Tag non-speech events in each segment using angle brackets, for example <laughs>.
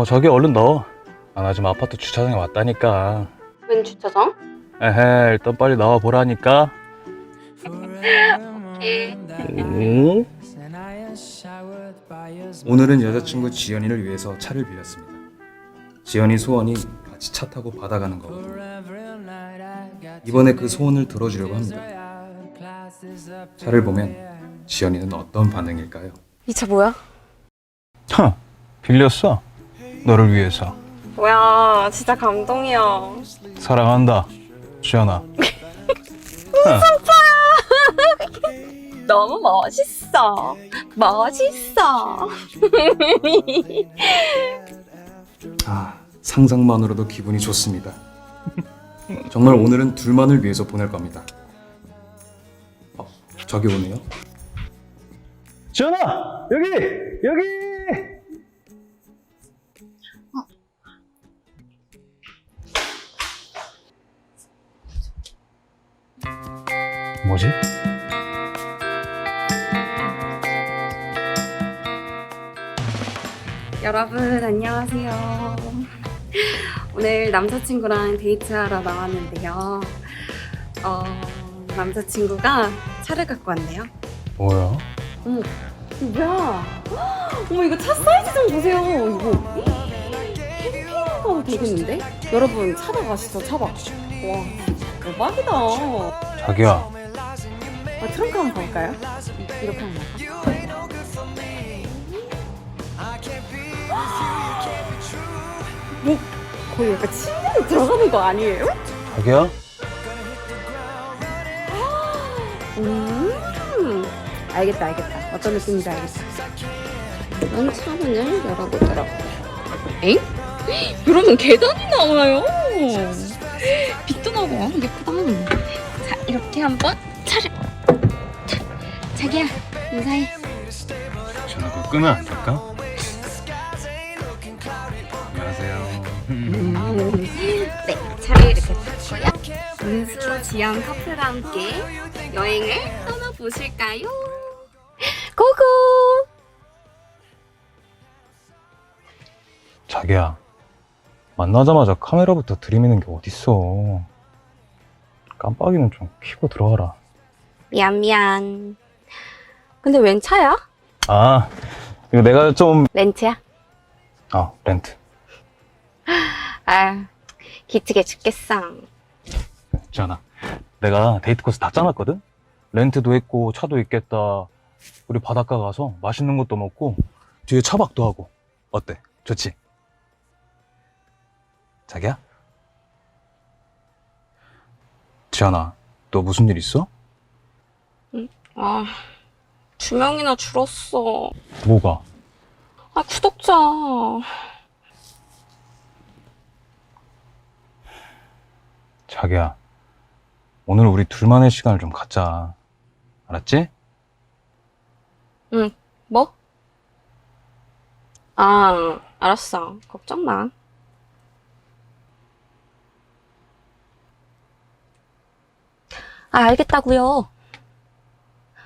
어 저기 얼른 넣어 아, 나 지금 아파트 주차장에 왔다니까 웬 주차장? 에헤 일단 빨리 나와 보라니까 음? 오늘은 여자친구 지연이를 위해서 차를 빌렸습니다 지연이 소원이 같이 차 타고 바다 가는 거거든요 이번에 그 소원을 들어주려고 합니다 차를 보면 지연이는 어떤 반응일까요? 이 차 뭐야? 허 빌렸어 너를 위해서 뭐야 진짜 감동이야 사랑한다 지연아 <laughs> 너무 멋있어 멋있어 아, 상상만으로도 기분이 좋습니다. 정말 오늘은 둘만을 위해서 보낼 겁니다. 어, 저기 오네요. 지연아, 여기, 여기. 뭐지? 여러분 안녕하세요. 오늘 남자친구랑 데이트하러 나왔는데요. 어, 남자친구가 차를 갖고 왔네요. 뭐야? 어머 이거 뭐야? 어머 이거 차 사이즈 좀 보세요. 이거 캠핑 가도 되겠는데? 여러분 차박 아시죠 차박 와 대박이다. 아, 자기야, 트렁크 한번 볼까요? 이렇게 하면? 뭐 거의 약간 침대로 들어가는 거 아니에요? 자기야. 음 알겠다 알겠다 어떤 느낌인지 알겠다 이런 차문을 열어보도록 엥? 여러분 계단이 나와요 빛도 나고 예쁘다 자 이렇게 한번 자기야 인사해 전화 그거 끄면 안 될까? 안녕하세요. 네 차를 이렇게 탔고요 은수 지연 커플과 함께 여행을 떠나보실까요? 고고 자기야, 만나자마자 카메라부터 들이미는 게 어딨어. 깜빡이는 좀 켜고 들어가라. 미안 미안 근데 웬 차야? 아, 이거 내가 좀, 렌트야? 아, 렌트. 아 기특해 죽겠어 지연아, 내가 데이트 코스 다 짜놨거든? 렌트도 했고, 차도 있겠다. 우리 바닷가 가서 맛있는 것도 먹고, 뒤에 차박도 하고. 어때? 좋지? 자기야? 지연아, 너 무슨 일 있어? 아, 두 명이나 줄었어. 뭐가? 아, 구독자. 자기야, 오늘 우리 둘만의 시간을 좀 갖자. 알았지? 뭐? 아, 알았어. 걱정 마. 아, 알겠다고요.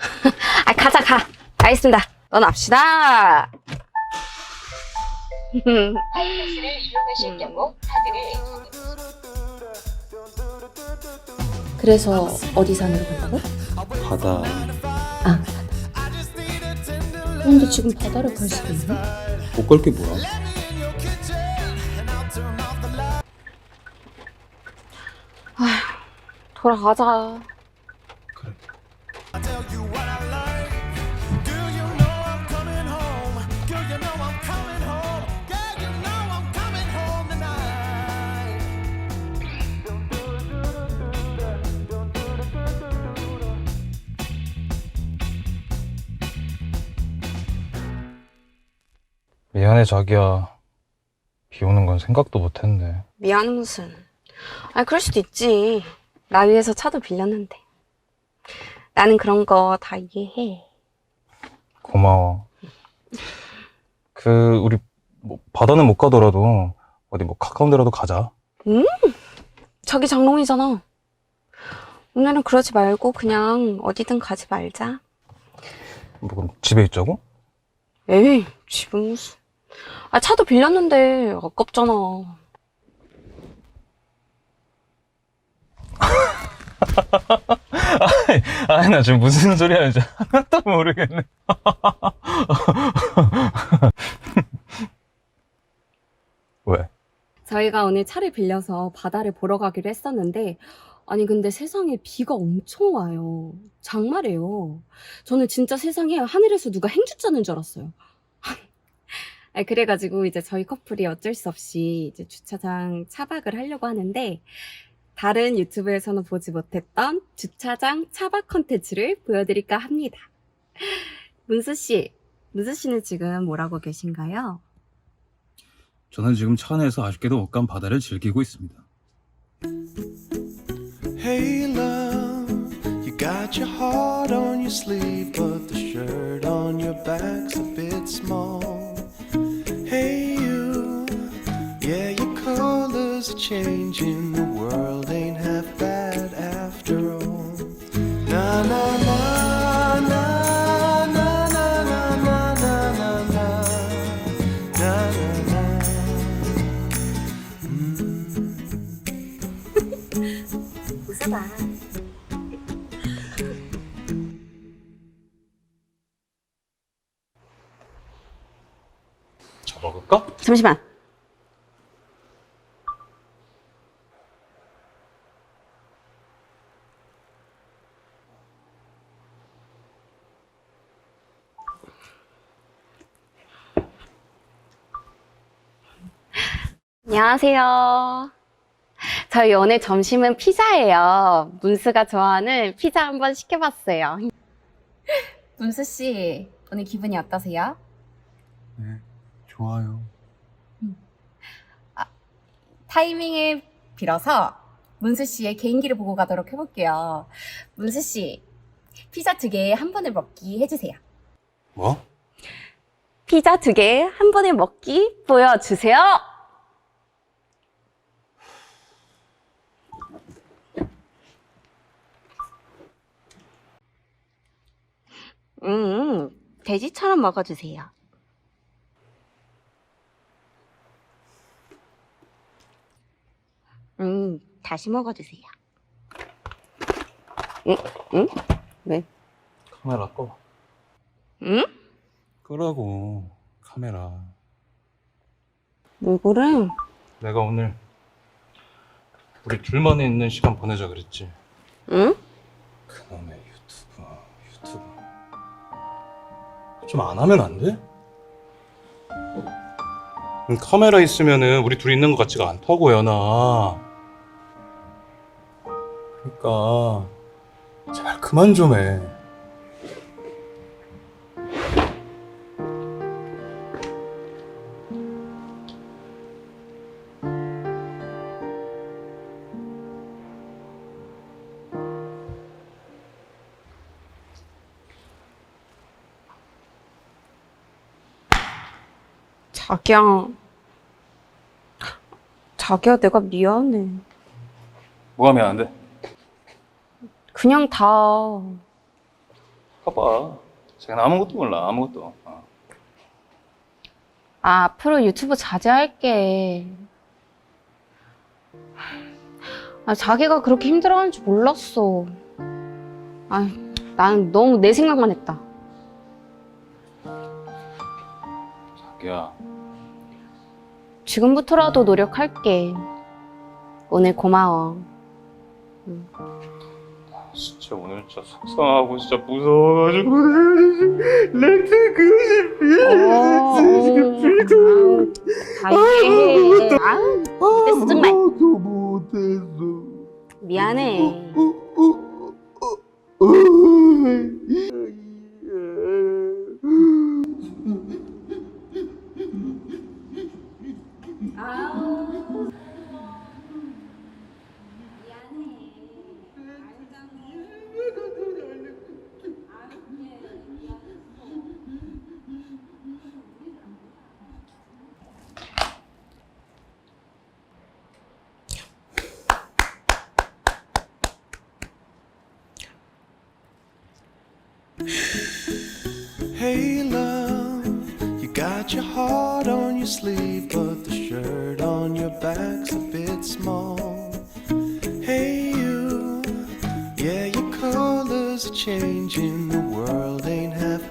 <laughs> 아, 가자, 가. 알겠습니다. 떠납시다. 아이패스를 이용하실 경우 카드를 그래서 어디 산으로 간다고? 바다. 아, 근데 지금 바다를 갈 수도 있나? 못 걸 게 뭐야? 돌아가자. 미안해 자기야. 비 오는 건 생각도 못했네. 미안 무슨. 아 그럴 수도 있지. 나 위해서 차도 빌렸는데. 나는 그런 거 다 이해해. 고마워. 그 우리 뭐 바다는 못 가더라도 어디 뭐 가까운 데라도 가자. 저기 장롱이잖아. 오늘은 그러지 말고 그냥 어디든 가지 말자. 뭐 그럼 집에 있자고? 에이 집은 무슨. 아, 차도 빌렸는데 아깝잖아. <laughs> 아니, 나 지금 무슨 소리 하는지 하나도 모르겠네. <laughs> 왜? 저희가 오늘 차를 빌려서 바다를 보러 가기로 했었는데, 아니, 근데 세상에 비가 엄청 와요. 장마래요. 저는 진짜 세상에 하늘에서 누가 행주 짜는 줄 알았어요. <laughs> 아, 그래가지고 이제 저희 커플이 어쩔 수 없이 이제 주차장 차박을 하려고 하는데, 다른 유튜브에서는 보지 못했던 주차장 차박 컨텐츠를 보여드릴까 합니다. <laughs> 문수 씨, 문수 씨는 지금 뭐라고 계신가요? 저는 지금 차 안에서 아쉽게도 옷감 바다를 즐기고 있습니다. Hey love, you got your heart on your sleeve, but the shirt on your back's a bit small. Colors are changing, the world ain't half bad after all. Na na na na na na na na na na na na na na. 웃어봐. 잡아볼까? 잠시만. 안녕하세요. 저희 오늘 점심은 피자예요. 문수가 좋아하는 피자 한번 시켜봤어요. 문수 씨, 오늘 기분이 어떠세요? 네, 좋아요. 타이밍을 빌어서 문수 씨의 개인기를 보고 가도록 해볼게요. 문수 씨, 피자 두 개 한 번에 먹기 해주세요. 뭐? 피자 두 개 한 번에 먹기 보여주세요. 음, 돼지처럼 먹어주세요. 음, 다시 먹어주세요. 응? 응? 왜? 카메라 꺼. 응? 끄라고. 카메라. 뭘 그래? 내가 오늘 우리 둘만 있는 시간 보내자 그랬지. 응? 그놈의 좀 안 하면 안 돼? 음, 카메라 있으면은 우리 둘이 있는 것 같지가 않다고, 연아. 그러니까 제발 그만 좀 해. 자기야. 자기야, 내가 미안해. 뭐가 미안한데? 그냥 다. 봐봐. 제가 아무것도 몰라, 아무것도. 어. 아, 앞으로 유튜브 자제할게. 아, 자기가 그렇게 힘들어하는 줄 몰랐어. 아, 나는 너무 내 생각만 했다. 자기야. 지금부터라도 노력할게. 오늘 고마워. 진짜 오늘 진짜 속상하고 진짜 무서워가지고 렌트 그거 자기. 아우, 됐어, 정말. 못했어. 미안해. Hey love, you got your heart on your sleeve, but the shirt on your back's a bit small. Hey, you, yeah, your colors are changing. The world ain't half.